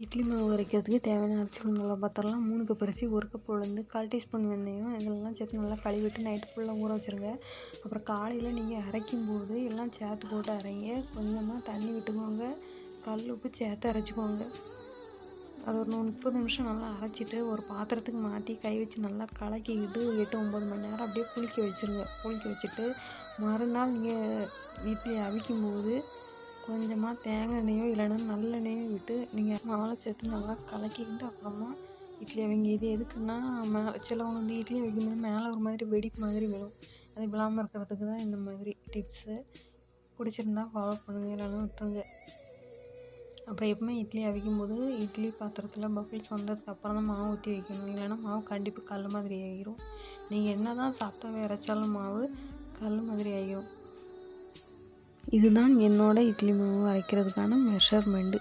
இட்லி மாவு அரைக்கிறதுக்கு தேவையான அரிசி உளுந்தெல்லாம் பார்த்துடலாம் மூணு கப் அரிசி ஒரு கப் உளுந்து கால் டீஸ்பூன் வெந்தயம் இதெல்லாம் சேர்த்து நல்லா கழுவிட்டு நைட்டு ஃபுல்லாக ஊற வச்சுருங்க. அப்புறம் காலையில் நீங்கள் அரைக்கும் போது எல்லாம் சேர்த்து போட்டு அரைங்க. கொஞ்சமாக தண்ணி விட்டுக்கோங்க. கல் உப்பு சேர்த்து அரைச்சிக்கோங்க. அது ஒரு முப்பது நிமிஷம் நல்லா அரைச்சிட்டு ஒரு பாத்திரத்துக்கு மாற்றி கை வச்சு நல்லா கலக்கிக்கிட்டு எட்டு ஒம்பது மணி நேரம் அப்படியே குளிக்க வச்சுருங்க. குளிக்க வச்சுட்டு மறுநாள் நீங்கள் இட்லி அவிக்கும் போது கொஞ்சமாக தேங்காய் எண்ணெயோ இல்லைன்னா நல்லெண்ணெயோ விட்டு நீங்கள் மாவில் சேர்த்து நல்லா கலக்கிக்கிட்டு அப்புறமா இட்லி அவங்க இது எதுக்குன்னா மேலே சிலவங்க வந்து இட்லி வைக்கும்போது மேலே ஒரு மாதிரி வெடிப்பு மாதிரி விழும் அது விழாமல் இருக்கிறதுக்கு தான் இந்த மாதிரி டிப்ஸு பிடிச்சிருந்தா ஃபாலோ பண்ணுங்கள் இல்லைன்னா விட்டுருங்க. அப்புறம் எப்பவுமே இட்லி அவிக்கும் போது இட்லி பாத்திரத்தில் பபிள்ஸ் வந்ததுக்கு அப்புறம் தான் மாவு ஊற்றி வைக்கணும். இல்லைன்னா மாவு கண்டிப்பாக கல் மாதிரி ஆகிரும். நீங்கள் என்ன தான் சாப்பிட்டா இறைச்சாலும் மாவு கல் மாதிரி ஆகிரும். இதுதான் என்னோட இட்லி மாவு அரைக்கிறதுக்கான மெஷர்மெண்ட்டு